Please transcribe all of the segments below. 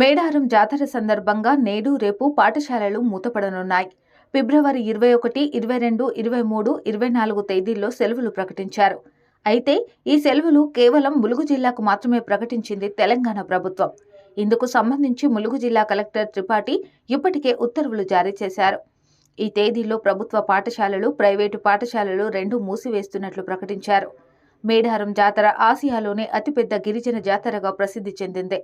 మేడారం జాతర సందర్భంగా నేడు రేపు పాఠశాలలు మూతపడనున్నాయి. ఫిబ్రవరి ఇరవై ఒకటి ఇరవై రెండు ఇరవై మూడు ఇరవై నాలుగు తేదీల్లో సెలవులు ప్రకటించారు. అయితే ఈ సెలవులు కేవలం ములుగు జిల్లాకు మాత్రమే ప్రకటించింది తెలంగాణ ప్రభుత్వం. ఇందుకు సంబంధించి ములుగు జిల్లా కలెక్టర్ త్రిపాఠి ఇప్పటికే ఉత్తర్వులు జారీ చేశారు. ఈ తేదీల్లో ప్రభుత్వ పాఠశాలలు ప్రైవేటు పాఠశాలలు రెండు మూసివేస్తున్నట్లు ప్రకటించారు. మేడారం జాతర ఆసియాలోనే అతిపెద్ద గిరిజన జాతరగా ప్రసిద్ధి చెందిందే.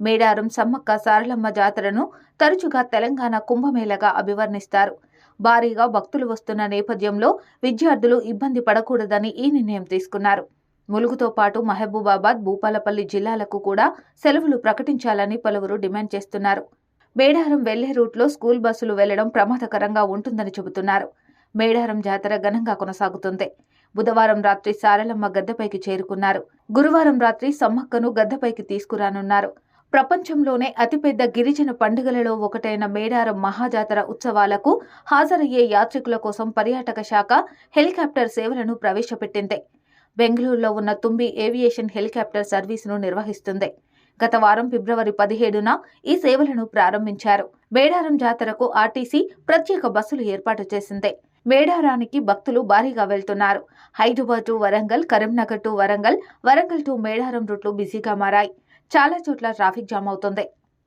మేడారం సమ్మక్క సారలమ్మ జాతరను తరచుగా తెలంగాణ కుంభమేళగా అభివర్ణిస్తారు. భారీగా భక్తులు వస్తున్న నేపథ్యంలో విద్యార్థులు ఇబ్బంది పడకూడదని ఈ నిర్ణయం తీసుకున్నారు. ములుగుతో పాటు మహబూబాబాద్ భూపాలపల్లి జిల్లాలకు కూడా సెలవులు ప్రకటించాలని పలువురు డిమాండ్ చేస్తున్నారు. మేడారం వెళ్ళే రూట్లో స్కూల్ బస్సులు వెళ్ళడం ప్రమాదకరంగా ఉంటుందని చెబుతున్నారు. మేడారం జాతర ఘనంగా కొనసాగుతుంది. బుధవారం రాత్రి సారలమ్మ గద్దెపైకి చేరుకున్నారు. గురువారం రాత్రి సమ్మక్కను గద్దెపైకి తీసుకురానున్నారు. ప్రపంచంలోనే అతిపెద్ద గిరిజన పండుగలలో ఒకటైన మేడారం మహాజాతర ఉత్సవాలకు హాజరయ్యే యాత్రికుల కోసం పర్యాటక శాఖ హెలికాప్టర్ సేవలను ప్రవేశపెట్టింది. బెంగళూరులో ఉన్న తుంబి ఏవియేషన్ హెలికాప్టర్ సర్వీసును నిర్వహిస్తుంది. గత వారం ఫిబ్రవరి పదిహేడున ఈ సేవలను ప్రారంభించారు. మేడారం జాతరకు ఆర్టీసీ ప్రత్యేక బస్సులు ఏర్పాటు చేసింది. మేడారానికి భక్తులు భారీగా వెళ్తున్నారు. Hyderabad to Warangal Karimnagar to Warangal Warangal to Medaram రూట్లు బిజీగా మారాయి. చాలా చోట్ల ట్రాఫిక్ జామ్ అవుతుంది.